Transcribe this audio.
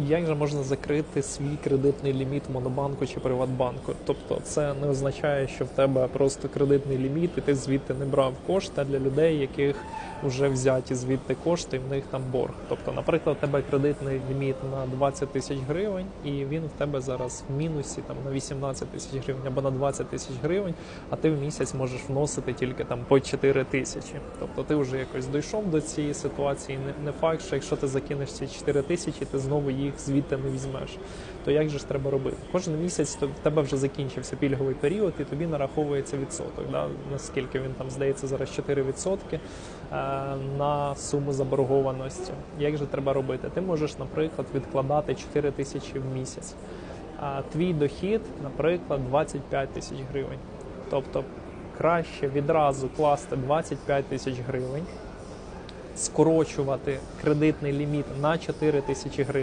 Як же можна закрити свій кредитний ліміт монобанку чи Приватбанку? Тобто, це не означає, що в тебе просто кредитний ліміт, і ти звідти не брав кошти для людей, яких вже взяті звідти кошти, і в них там борг. Тобто, наприклад, у тебе кредитний ліміт на 20 тисяч гривень, і він в тебе зараз в мінусі там на 18 тисяч гривень або на 20 тисяч гривень, а ти в місяць можеш вносити тільки там по 4 тисячі. Тобто ти вже якось дійшов до цієї ситуації. Не, факт, що якщо ти закинеш ці 4 тисячі, ти знову їх звідти не візьмеш. То як же ж треба робити? Кожен місяць то в тебе вже закінчився пільговий період, і тобі нараховується відсоток. Да? Наскільки він там здається зараз 4% е, на суму заборгованості. Як же треба робити? Ти можеш, наприклад, відкладати 4 тисячі в місяць. А твій дохід, наприклад, 25 тисяч гривень. Тобто краще відразу класти 25 тисяч гривень, скорочувати кредитний ліміт на 4 тисячі гривень.